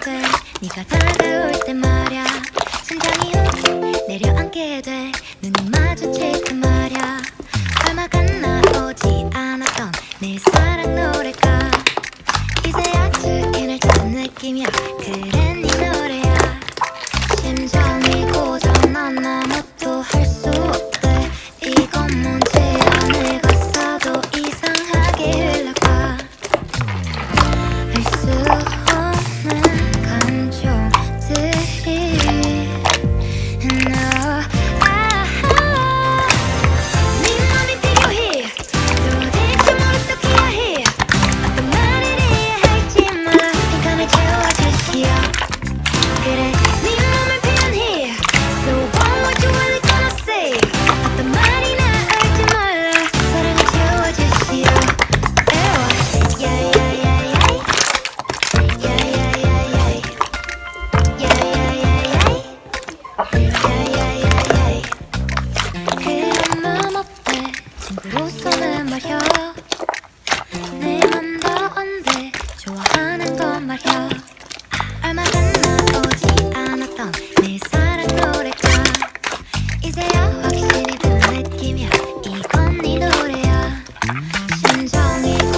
돼 네가 다가올 때 말야. 심장이 훅 내려앉게 돼. 눈이 마주칠 때 말야. 얼마간 나오지 않았던 내 사랑 노래가 이제야 주인을 찾은 느낌이야. 그래 네 노래야. 심장 想你。